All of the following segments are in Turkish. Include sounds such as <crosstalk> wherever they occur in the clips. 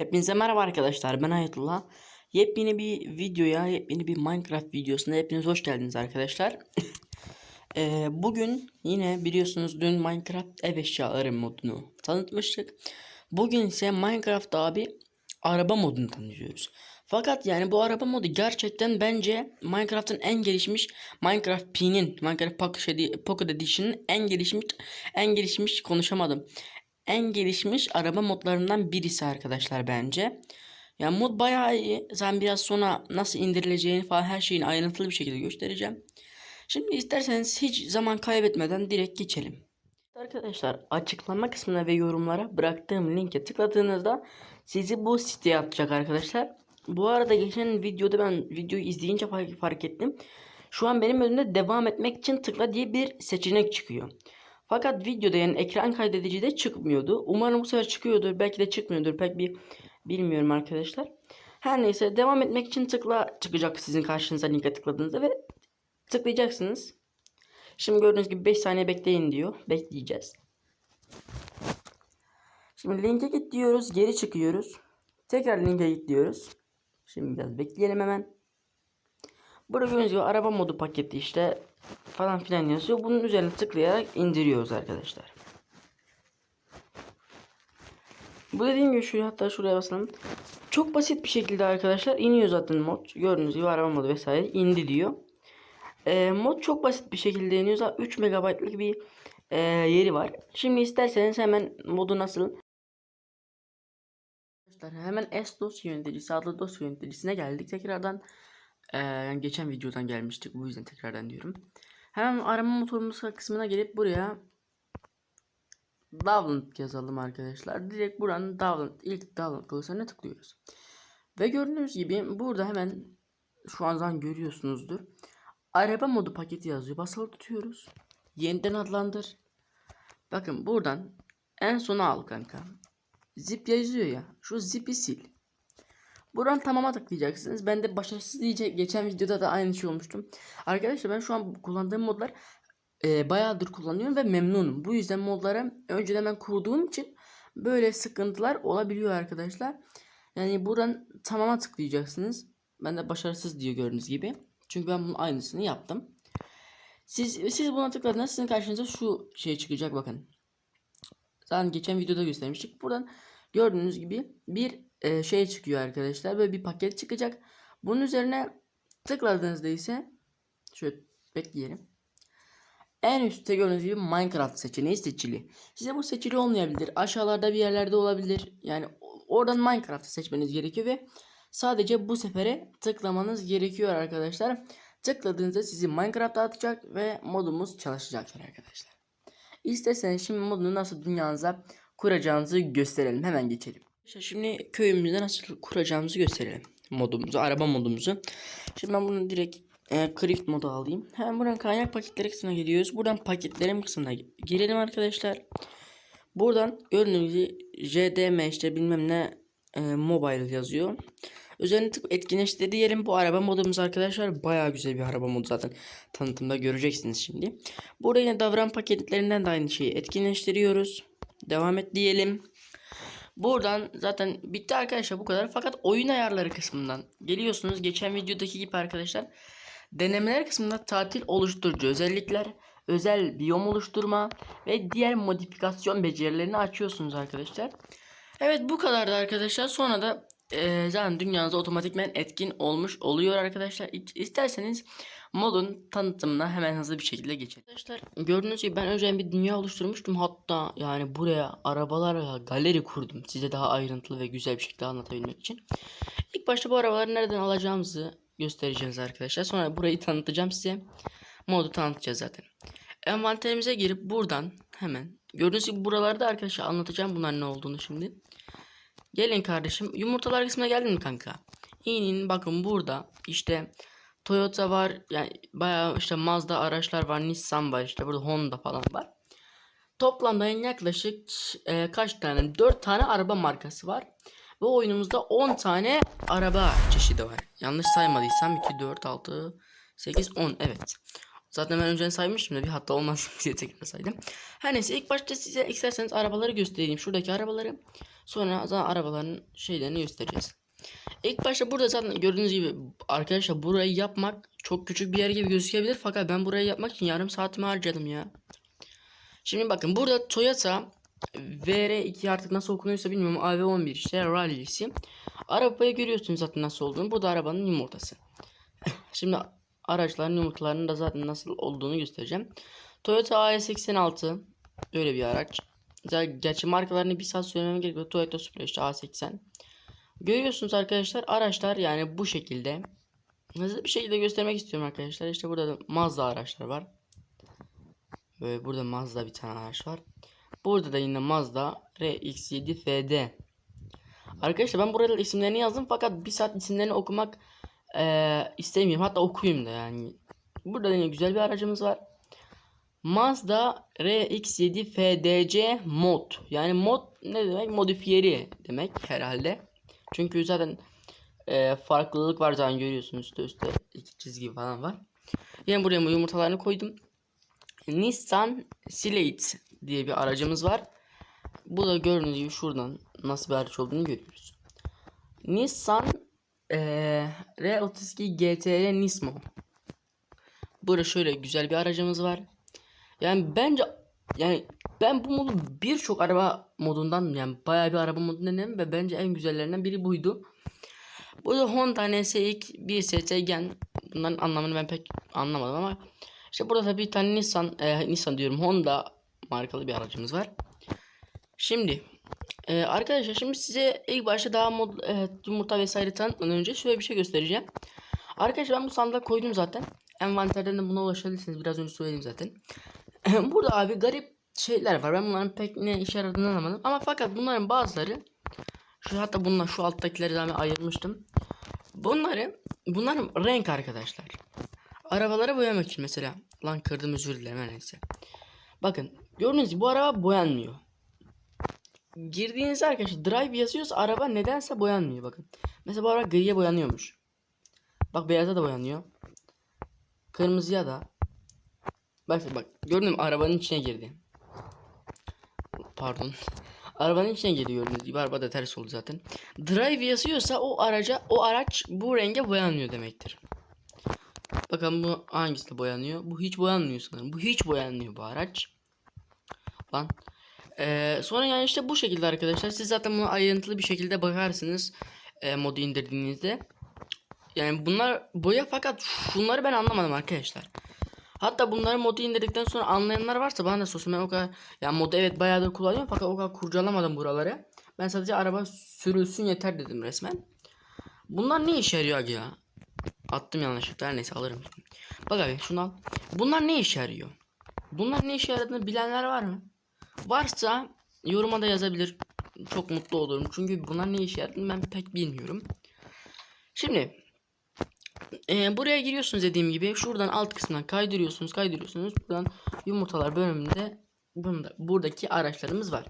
Hepinize merhaba arkadaşlar ben Hayatullah. Yepyeni bir videoya, yepyeni bir Minecraft videosuna hepiniz hoş geldiniz arkadaşlar. Eee, <laughs> bugün yine biliyorsunuz dün Minecraft ev eşyaları modunu tanıtmıştık. Bugün ise Minecraft abi araba modunu tanıtıyoruz. Fakat yani bu araba modu gerçekten bence Minecraft'ın en gelişmiş Minecraft P'nin Minecraft Pocket Edition'ın en gelişmiş en gelişmiş konuşamadım. En gelişmiş araba modlarından birisi arkadaşlar bence. Ya mod bayağı iyi. Sen biraz sonra nasıl indirileceğini falan her şeyin ayrıntılı bir şekilde göstereceğim. Şimdi isterseniz hiç zaman kaybetmeden direkt geçelim. Arkadaşlar açıklama kısmına ve yorumlara bıraktığım linke tıkladığınızda sizi bu siteye atacak arkadaşlar. Bu arada geçen videoda ben videoyu izleyince fark, fark ettim. Şu an benim önümde devam etmek için tıkla diye bir seçenek çıkıyor. Fakat videoda yani ekran kaydedicide çıkmıyordu. Umarım bu sefer çıkıyordur. Belki de çıkmıyordur. Pek bir bilmiyorum arkadaşlar. Her neyse devam etmek için tıkla çıkacak sizin karşınıza linke tıkladığınızda ve tıklayacaksınız. Şimdi gördüğünüz gibi 5 saniye bekleyin diyor. Bekleyeceğiz. Şimdi linke git diyoruz. Geri çıkıyoruz. Tekrar linke git diyoruz. Şimdi biraz bekleyelim hemen. Burada gördüğünüz gibi araba modu paketi işte falan filan yazıyor. Bunun üzerine tıklayarak indiriyoruz arkadaşlar. Bu dediğim gibi şuraya hatta şuraya basalım. Çok basit bir şekilde arkadaşlar iniyor zaten mod. Gördüğünüz gibi araba modu vesaire indi diyor. Ee, mod çok basit bir şekilde iniyor. Zaten 3 MB'lık bir e, yeri var. Şimdi isterseniz hemen modu nasıl hemen S dosya yöneticisi adlı dosya yöneticisine geldik. Tekrardan e, yani geçen videodan gelmiştik. Bu yüzden tekrardan diyorum. Hemen arama motorumuz kısmına gelip buraya download yazalım arkadaşlar. Direkt buranın download ilk download klasörüne tıklıyoruz. Ve gördüğünüz gibi burada hemen şu an görüyorsunuzdur. Araba modu paketi yazıyor. Basılı tutuyoruz. Yeniden adlandır. Bakın buradan en sona al kanka. Zip yazıyor ya. Şu zipi sil. Buradan tamama tıklayacaksınız. Ben de başarısız diye geçen videoda da aynı şey olmuştum. Arkadaşlar ben şu an kullandığım modlar e, bayağıdır kullanıyorum ve memnunum. Bu yüzden modları önceden ben kurduğum için böyle sıkıntılar olabiliyor arkadaşlar. Yani buradan tamama tıklayacaksınız. Ben de başarısız diyor gördüğünüz gibi. Çünkü ben bunun aynısını yaptım. Siz siz buna tıkladığınızda sizin karşınıza şu şey çıkacak bakın. Zaten geçen videoda göstermiştik. Buradan gördüğünüz gibi bir e, şey çıkıyor arkadaşlar. Böyle bir paket çıkacak. Bunun üzerine tıkladığınızda ise şöyle bekleyelim. En üstte gördüğünüz gibi Minecraft seçeneği seçili. Size bu seçili olmayabilir. Aşağılarda bir yerlerde olabilir. Yani oradan Minecraft'ı seçmeniz gerekiyor ve sadece bu sefere tıklamanız gerekiyor arkadaşlar. Tıkladığınızda sizi Minecraft'a atacak ve modumuz çalışacaktır arkadaşlar. İsterseniz şimdi modunu nasıl dünyanıza kuracağınızı gösterelim. Hemen geçelim. İşte şimdi köyümüzde nasıl kuracağımızı gösterelim. Modumuzu, araba modumuzu. Şimdi ben bunu direkt e, Craft modu alayım. Hemen buradan kaynak paketleri kısmına gidiyoruz. Buradan paketlerim kısmına girelim arkadaşlar. Buradan gördüğünüz JDM işte bilmem ne e, mobile yazıyor. Üzerine tık etkinleştir diyelim. Bu araba modumuz arkadaşlar bayağı güzel bir araba modu zaten. Tanıtımda göreceksiniz şimdi. Burada yine davran paketlerinden de aynı şeyi etkinleştiriyoruz. Devam et diyelim. Buradan zaten bitti arkadaşlar bu kadar. Fakat oyun ayarları kısmından geliyorsunuz. Geçen videodaki gibi arkadaşlar. Denemeler kısmında tatil oluşturucu özellikler, özel biyom oluşturma ve diğer modifikasyon becerilerini açıyorsunuz arkadaşlar. Evet bu kadardı arkadaşlar. Sonra da e, zaten dünyanızda otomatikmen etkin olmuş oluyor arkadaşlar. İsterseniz modun tanıtımına hemen hızlı bir şekilde geçelim. Arkadaşlar gördüğünüz gibi ben önceden bir dünya oluşturmuştum. Hatta yani buraya arabalarla galeri kurdum. Size daha ayrıntılı ve güzel bir şekilde anlatabilmek için. İlk başta bu arabaları nereden alacağımızı göstereceğiz arkadaşlar. Sonra burayı tanıtacağım size. Modu tanıtacağız zaten. Envanterimize girip buradan hemen gördüğünüz gibi buralarda arkadaşlar anlatacağım bunlar ne olduğunu şimdi. Gelin kardeşim. Yumurtalar kısmına geldin mi kanka? İnin bakın burada işte Toyota var. Yani bayağı işte Mazda araçlar var. Nissan var. işte burada Honda falan var. Toplamda yaklaşık e, kaç tane? 4 tane araba markası var. Ve oyunumuzda 10 tane araba çeşidi var. Yanlış saymadıysam 2, 4, 6, 8, 10 evet. Zaten ben önceden saymıştım da bir hatta olmaz <laughs> diye tekrar saydım. Her neyse ilk başta size isterseniz arabaları göstereyim. Şuradaki arabaları. Sonra zaten arabaların şeylerini göstereceğiz. İlk başta burada zaten gördüğünüz gibi arkadaşlar burayı yapmak çok küçük bir yer gibi gözükebilir. Fakat ben burayı yapmak için yarım saatimi harcadım ya. Şimdi bakın burada Toyota VR2 artık nasıl okunuyorsa bilmiyorum AV11 işte rally'si. Arabayı görüyorsunuz zaten nasıl olduğunu. Bu da arabanın yumurtası. <laughs> Şimdi araçların yumurtalarının da zaten nasıl olduğunu göstereceğim. Toyota AS86 böyle bir araç. Gerçi markalarını bir saat söylemem gerekiyor. Toyota Supra işte A80. Görüyorsunuz arkadaşlar araçlar yani bu şekilde. Hızlı bir şekilde göstermek istiyorum arkadaşlar. İşte burada da Mazda araçlar var. Böyle burada Mazda bir tane araç var. Burada da yine Mazda RX-7 FD. Arkadaşlar ben burada isimlerini yazdım fakat bir saat isimlerini okumak eee, istemiyorum. Hatta okuyayım da yani. Burada da yine güzel bir aracımız var. Mazda RX-7 FDC mod. Yani mod ne demek? Modifiyeli demek herhalde. Çünkü zaten eee, farklılık var zaten görüyorsunuz üstte üstte iki çizgi falan var. Yine buraya bu yumurtalarını koydum. Nissan Slate diye bir aracımız var. Bu da gördüğünüz gibi şuradan nasıl bir araç olduğunu görüyoruz. Nissan eee R32 GTR Nismo. Burada şöyle güzel bir aracımız var. Yani bence yani ben bu modu birçok araba modundan yani bayağı bir araba modundan denedim ve bence en güzellerinden biri buydu. Bu da Honda NSX 1ST Gen. Bunların anlamını ben pek anlamadım ama işte burada da bir tane Nissan e, Nissan diyorum Honda markalı bir aracımız var. Şimdi e, arkadaşlar şimdi size ilk başta daha mod, e, yumurta vesaire tanıtmadan önce şöyle bir şey göstereceğim. Arkadaşlar ben bu sandığa koydum zaten. Envanterden de buna ulaşabilirsiniz. Biraz önce söyledim zaten. <laughs> Burada abi garip şeyler var. Ben bunların pek ne işe yaradığını anlamadım. Ama fakat bunların bazıları şu hatta bunlar şu alttakileri zaten ayırmıştım. Bunları bunların renk arkadaşlar. Arabaları boyamak için mesela. Lan kırdım özür dilerim neyse. Bakın gördüğünüz gibi bu araba boyanmıyor. Girdiğinizde arkadaşlar drive yazıyorsa araba nedense boyanmıyor bakın. Mesela bu araba griye boyanıyormuş. Bak beyaza da boyanıyor. Kırmızıya da. Bak bak gördün mü arabanın içine girdi. Pardon. <laughs> Arabanın içine girdi gördüğünüz gibi araba da ters oldu zaten. Drive yazıyorsa o araca o araç bu renge boyanmıyor demektir. Bakalım bu hangisi boyanıyor? Bu hiç boyanmıyor sanırım. Bu hiç boyanmıyor bu araç. Lan. Ee, sonra yani işte bu şekilde arkadaşlar. Siz zaten bunu ayrıntılı bir şekilde bakarsınız. E, modu indirdiğinizde. Yani bunlar boya fakat şunları ben anlamadım arkadaşlar. Hatta bunları modu indirdikten sonra anlayanlar varsa bana da sorsun. Ben o kadar yani modu evet bayağıdır kullanıyorum fakat o kadar kurcalamadım buraları. Ben sadece araba sürülsün yeter dedim resmen. Bunlar ne işe yarıyor ya? Attım yanlışlıkla her neyse alırım. Bak abi şunu al. Bunlar ne işe yarıyor? Bunlar ne işe yaradığını bilenler var mı? Varsa yoruma da yazabilir. Çok mutlu olurum. Çünkü bunlar ne işe yaradığını ben pek bilmiyorum. Şimdi e, buraya giriyorsunuz dediğim gibi. Şuradan alt kısmından kaydırıyorsunuz, kaydırıyorsunuz. Buradan yumurtalar bölümünde bunda, buradaki araçlarımız var.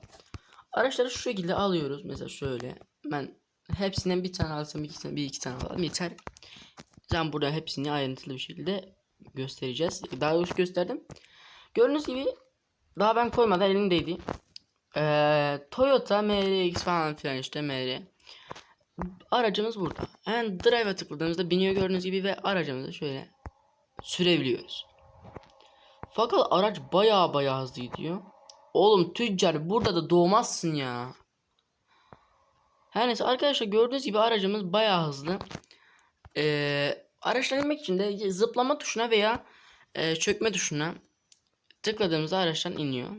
Araçları şu şekilde alıyoruz. Mesela şöyle. Ben hepsinden bir tane alsam iki tane, bir iki tane alalım yeter. Ben burada hepsini ayrıntılı bir şekilde göstereceğiz. Daha doğrusu gösterdim. Gördüğünüz gibi daha ben koymadan elimdeydi. Ee, Toyota MRX falan filan işte MR. Aracımız burada. Hemen drive'a tıkladığımızda biniyor gördüğünüz gibi ve aracımızı şöyle sürebiliyoruz. Fakat araç baya baya hızlı gidiyor. Oğlum tüccar burada da doğmazsın ya. Her neyse arkadaşlar gördüğünüz gibi aracımız baya hızlı. Ee, araçtan için de zıplama tuşuna veya e, çökme tuşuna tıkladığımızda araçtan iniyor.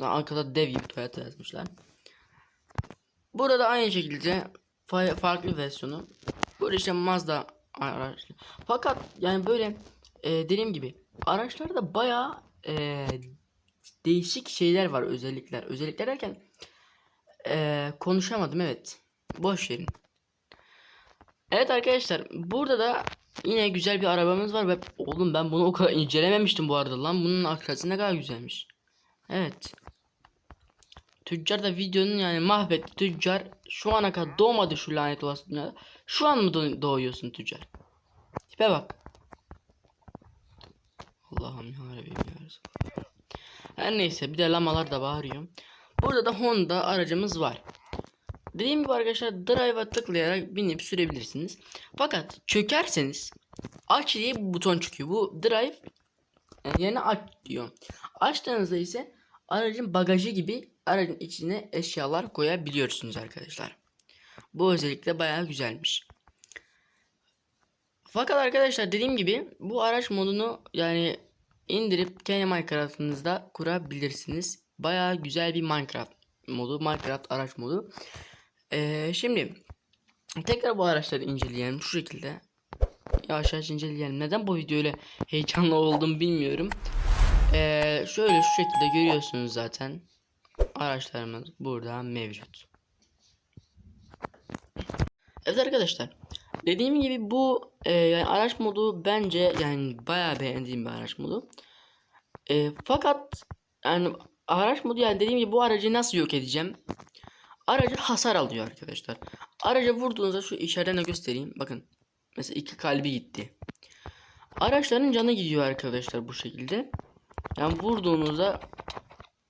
Daha arkada dev gibi Toyota yazmışlar. Burada aynı şekilde fa- farklı versiyonu. Böyle işte Mazda araçlı. Fakat yani böyle e, dediğim gibi araçlarda bayağı e, değişik şeyler var özellikler. Özellikler derken e, konuşamadım evet. Boş verin. Evet arkadaşlar burada da yine güzel bir arabamız var ve oğlum ben bunu o kadar incelememiştim bu arada lan bunun arkası ne kadar güzelmiş. Evet. Tüccar da videonun yani mahvetti tüccar. Şu ana kadar doğmadı şu lanet olası dünyada. Şu an mı doğ- doğuyorsun tüccar? Tipe bak. Allah'ım yarabbim ya Resulallah. Her neyse bir de lamalar da bağırıyor. Burada da Honda aracımız var. Dediğim gibi arkadaşlar drive'a tıklayarak binip sürebilirsiniz. Fakat çökerseniz aç diye bir buton çıkıyor. Bu drive yani aç diyor. Açtığınızda ise aracın bagajı gibi aracın içine eşyalar koyabiliyorsunuz arkadaşlar. Bu özellikle bayağı güzelmiş. Fakat arkadaşlar dediğim gibi bu araç modunu yani indirip kendi Minecraft'ınızda kurabilirsiniz. Bayağı güzel bir Minecraft modu. Minecraft araç modu. Ee, şimdi tekrar bu araçları inceleyelim şu şekilde. Yavaş yavaş inceleyelim. Neden bu video öyle heyecanlı oldum bilmiyorum. Ee, şöyle şu şekilde görüyorsunuz zaten. Araçlarımız burada mevcut. Evet arkadaşlar. Dediğim gibi bu e, yani araç modu bence yani bayağı beğendiğim bir araç modu. E, fakat yani araç modu yani dediğim gibi bu aracı nasıl yok edeceğim? Aracı hasar alıyor arkadaşlar. Araca vurduğunuzda şu içeriden de göstereyim. Bakın. Mesela iki kalbi gitti. Araçların canı gidiyor arkadaşlar bu şekilde. Yani vurduğunuzda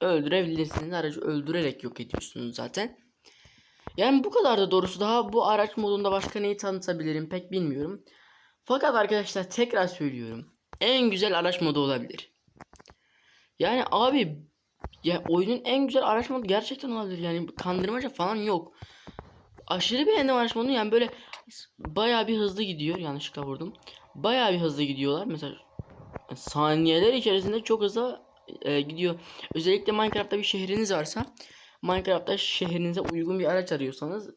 öldürebilirsiniz. Aracı öldürerek yok ediyorsunuz zaten. Yani bu kadar da doğrusu daha bu araç modunda başka neyi tanıtabilirim pek bilmiyorum. Fakat arkadaşlar tekrar söylüyorum. En güzel araç modu olabilir. Yani abi ya oyunun en güzel araç modu gerçekten olabilir. Yani kandırmaca falan yok. Aşırı beğendim araç modunu. Yani böyle bayağı bir hızlı gidiyor. Yanlışlıkla vurdum. Bayağı bir hızlı gidiyorlar. Mesela saniyeler içerisinde çok hızlı e, gidiyor. Özellikle Minecraft'ta bir şehriniz varsa Minecraft'ta şehrinize uygun bir araç arıyorsanız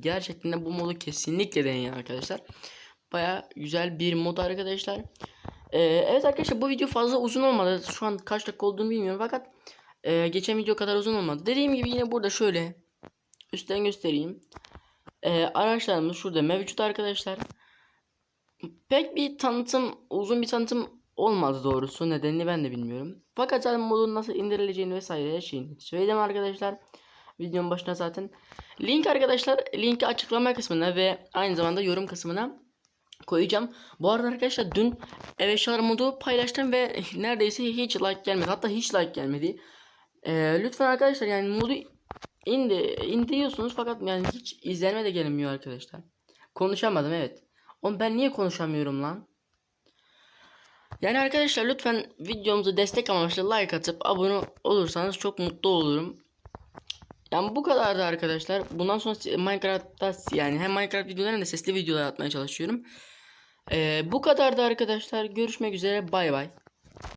gerçekten de bu modu kesinlikle deneyin arkadaşlar. Baya güzel bir mod arkadaşlar. Ee, evet arkadaşlar bu video fazla uzun olmadı. Şu an kaç dakika olduğunu bilmiyorum fakat e, geçen video kadar uzun olmadı. Dediğim gibi yine burada şöyle üstten göstereyim. Ee, araçlarımız şurada mevcut arkadaşlar. Pek bir tanıtım, uzun bir tanıtım olmadı doğrusu. Nedenini ben de bilmiyorum. Fakat zaten modun nasıl indirileceğini vesaire her şeyini söyledim arkadaşlar. Videonun başına zaten. Link arkadaşlar linki açıklama kısmına ve aynı zamanda yorum kısmına koyacağım. Bu arada arkadaşlar dün ev eşyaları modu paylaştım ve <laughs> neredeyse hiç like gelmedi. Hatta hiç like gelmedi. Ee, lütfen arkadaşlar yani modu indi, indiriyorsunuz fakat yani hiç izlenme de gelmiyor arkadaşlar. Konuşamadım evet. Oğlum ben niye konuşamıyorum lan? Yani arkadaşlar lütfen videomuzu destek amaçlı like atıp abone olursanız çok mutlu olurum. Yani bu kadardı arkadaşlar. Bundan sonra Minecraft'ta yani hem Minecraft videoları hem de sesli videolar atmaya çalışıyorum. Ee, bu kadardı arkadaşlar. Görüşmek üzere. Bay bay.